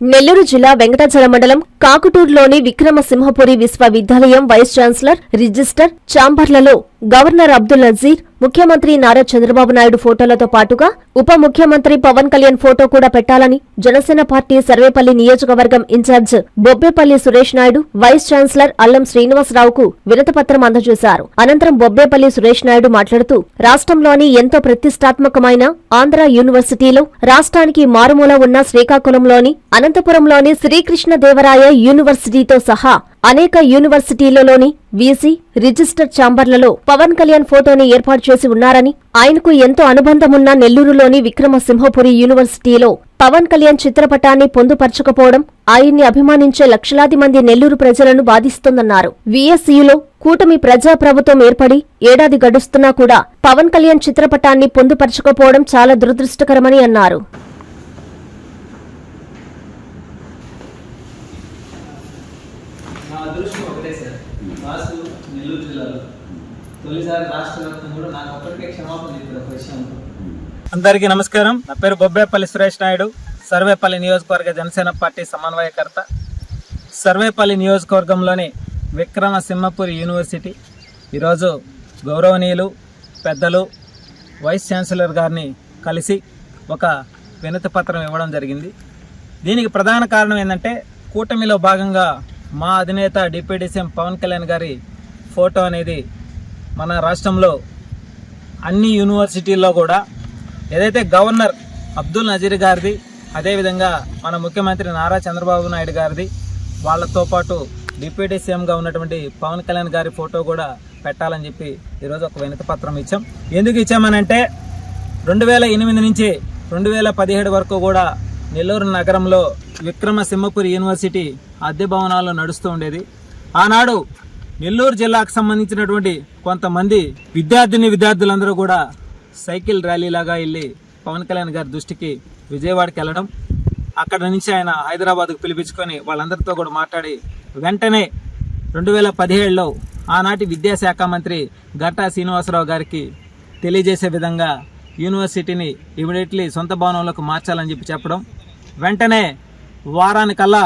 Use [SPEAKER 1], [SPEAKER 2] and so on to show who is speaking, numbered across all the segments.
[SPEAKER 1] నెల్లూరు జిల్లా వెంకటాచల మండలం కాకుటూరులోని విక్రమసింహపురి విశ్వవిద్యాలయం వైస్ ఛాన్సలర్ రిజిస్టర్ చాంబర్లలో గవర్నర్ అబ్దుల్ నజీర్ ముఖ్యమంత్రి నారా చంద్రబాబు నాయుడు ఫోటోలతో పాటుగా ఉప ముఖ్యమంత్రి పవన్ కళ్యాణ్ ఫోటో కూడా పెట్టాలని జనసేన పార్టీ సర్వేపల్లి నియోజకవర్గం incharge Bobbepalli Suresh Naidu vice chancellor Allam శ్రీనివాసరావుకు వినతపత్రం అందజేశారు. అనంతరం బొబ్బేపల్లి సురేష్ నాయుడు మాట్లాడుతూ రాష్ట్రంలోని ఎంతో ప్రతిష్టాత్మకమైన ఆంధ్ర యూనివర్సిటీలో రాష్ట్రానికి మారుమూల ఉన్న శ్రీకాకుళంలోని అనంతపురంలోని శ్రీకృష్ణదేవరాయ యూనివర్సిటీతో సహా అనేక యూనివర్సిటీలలోని వీసీ రిజిస్టర్ ఛాంబర్లలో పవన్ కళ్యాణ్ ఫోటోని ఏర్పాటు చేసి ఉన్నారని ఆయనకు ఎంతో అనుబంధమున్న నెల్లూరులోని విక్రమసింహపురి యూనివర్సిటీలో పవన్ కళ్యాణ్ చిత్రపటాన్ని పొందుపరచకపోవడం ఆయన్ని అభిమానించే లక్షలాది మంది నెల్లూరు ప్రజలను బాధిస్తోందన్నారు. వీఎస్యూలో కూటమి ప్రజా ప్రభుత్వం ఏర్పడి ఏడాది గడుస్తున్నా కూడా పవన్ కళ్యాణ్ చిత్రపటాన్ని పొందుపరచకపోవడం చాలా దురదృష్టకరమని అన్నారు.
[SPEAKER 2] నా అదృష్టం ఒకటే సార్. వాసు నెల్లూరు జిల్లాలో. తొలిసారి రాష్ట్ర వ్యాప్తం కూడా నాకు ఒక్కడికే క్షమాపణ చెప్పారు ఒక విషయంలో
[SPEAKER 3] అందరికీ నమస్కారం. నా పేరు బొబ్బేపల్లి సురేష్ నాయుడు. సర్వేపల్లి నియోజకవర్గ జనసేన పార్టీ సమన్వయకర్త. సర్వేపల్లి నియోజకవర్గంలోని విక్రమ సింహపురి యూనివర్సిటీ. ఈరోజు గౌరవనీయులు పెద్దలు వైస్ ఛాన్సలర్ గారిని కలిసి ఒక వినతి పత్రం ఇవ్వడం జరిగింది. దీనికి ప్రధాన కారణం ఏంటంటే కూటమిలో భాగంగా మా అధినేత డిప్యూటీ సీఎం పవన్ కళ్యాణ్ గారి ఫోటో అనేది మన రాష్ట్రంలో అన్ని యూనివర్సిటీల్లో కూడా ఏదైతే గవర్నర్ అబ్దుల్ నజీర్ గారిది అదేవిధంగా మన ముఖ్యమంత్రి నారా చంద్రబాబు నాయుడు గారిది వాళ్ళతో పాటు డిప్యూటీ సీఎంగా ఉన్నటువంటి పవన్ కళ్యాణ్ గారి ఫోటో కూడా పెట్టాలని చెప్పి ఈరోజు ఒక వినతి పత్రం ఇచ్చాం. ఎందుకు ఇచ్చామనంటే రెండు వేల ఎనిమిది నుంచి రెండు వేల పదిహేడు వరకు కూడా నెల్లూరు నగరంలో విక్రమసింహపురి యూనివర్సిటీ అద్దె భవనాల్లో నడుస్తూ ఉండేది. ఆనాడు నెల్లూరు జిల్లాకు సంబంధించినటువంటి కొంతమంది విద్యార్థిని విద్యార్థులందరూ కూడా సైకిల్ ర్యాలీలాగా వెళ్ళి పవన్ కళ్యాణ్ గారి దృష్టికి విజయవాడకి వెళ్ళడం అక్కడ నుంచి ఆయన హైదరాబాద్కు పిలిపించుకొని వాళ్ళందరితో కూడా మాట్లాడి వెంటనే రెండు వేల పదిహేడులో ఆనాటి విద్యాశాఖ మంత్రి గట్టా శ్రీనివాసరావు గారికి తెలియజేసే విధంగా యూనివర్సిటీని ఇమీడియట్లీ సొంత భవనంలోకి మార్చాలని చెప్పి చెప్పడం వెంటనే వారానికల్లా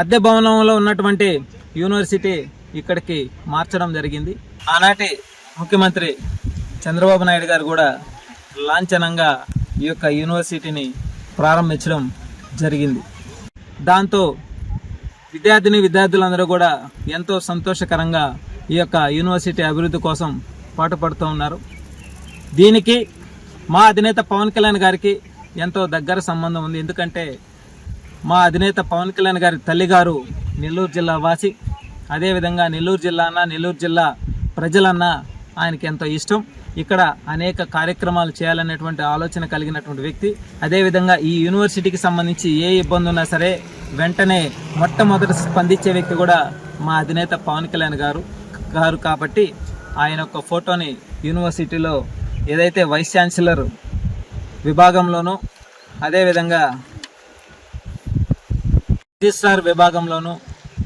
[SPEAKER 3] అద్దె భవనంలో ఉన్నటువంటి యూనివర్సిటీ ఇక్కడికి మార్చడం జరిగింది. ఆనాటి ముఖ్యమంత్రి చంద్రబాబు నాయుడు గారు కూడా లాంఛనంగా ఈ యొక్క యూనివర్సిటీని ప్రారంభించడం జరిగింది. దాంతో విద్యార్థిని విద్యార్థులందరూ కూడా ఎంతో సంతోషకరంగా ఈ యొక్క యూనివర్సిటీ అభివృద్ధి కోసం పాటుపడుతూ ఉన్నారు. దీనికి మా అధినేత పవన్ కళ్యాణ్ గారికి ఎంతో దగ్గర సంబంధం ఉంది. ఎందుకంటే మా అధినేత పవన్ కళ్యాణ్ గారి తల్లిగారు నెల్లూరు జిల్లా వాసి. అదేవిధంగా నెల్లూరు జిల్లా అన్న నెల్లూరు జిల్లా ప్రజలన్న ఆయనకి ఎంతో ఇష్టం. ఇక్కడ అనేక కార్యక్రమాలు చేయాలనేటువంటి ఆలోచన కలిగినటువంటి వ్యక్తి. అదేవిధంగా ఈ యూనివర్సిటీకి సంబంధించి ఏ ఇబ్బంది ఉన్నా సరే వెంటనే మొట్టమొదటి స్పందించే వ్యక్తి కూడా మా అధినేత పవన్ కళ్యాణ్ గారు గారు కాబట్టి ఆయన యొక్క ఫోటోని యూనివర్సిటీలో ఏదైతే వైస్ ఛాన్సలర్ విభాగంలోనూ అదేవిధంగా రిజిస్ట్రార్ విభాగంలోనూ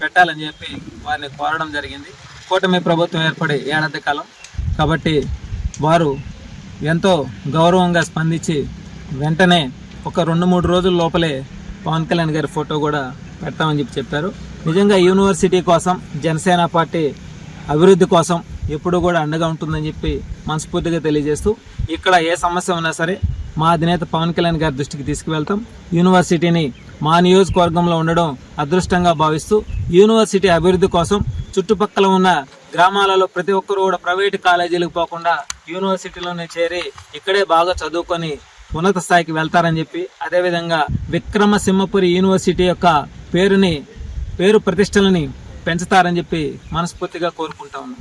[SPEAKER 3] పెట్టాలని చెప్పి వారిని కోరడం జరిగింది. కూటమి ప్రభుత్వం ఏర్పడి ఏడాది కాలం. కాబట్టి వారు ఎంతో గౌరవంగా స్పందించి వెంటనే ఒక రెండు మూడు రోజుల లోపలే పవన్ కళ్యాణ్ గారి ఫోటో కూడా పెడతామని చెప్పి చెప్పారు. నిజంగా యూనివర్సిటీ కోసం జనసేన పార్టీ అభివృద్ధి కోసం ఎప్పుడు కూడా అండగా ఉంటుందని చెప్పి మనస్ఫూర్తిగా తెలియజేస్తూ ఇక్కడ ఏ సమస్య ఉన్నా సరే మా అధినేత పవన్ కళ్యాణ్ గారి దృష్టికి తీసుకువెళ్తాం. యూనివర్సిటీని మా నియోజకవర్గంలో ఉండడం అదృష్టంగా భావిస్తూ యూనివర్సిటీ అభివృద్ధి కోసం చుట్టుపక్కల ఉన్న గ్రామాలలో ప్రతి ఒక్కరు కూడా ప్రైవేటు కాలేజీలకు పోకుండా యూనివర్సిటీలోనే చేరి ఇక్కడే బాగా చదువుకొని ఉన్నత స్థాయికి వెళ్తారని చెప్పి అదేవిధంగా విక్రమసింహపురి యూనివర్సిటీ యొక్క పేరుని పేరు ప్రతిష్టలని పెంచుతారని చెప్పి మనస్ఫూర్తిగా కోరుకుంటా ఉన్నాం.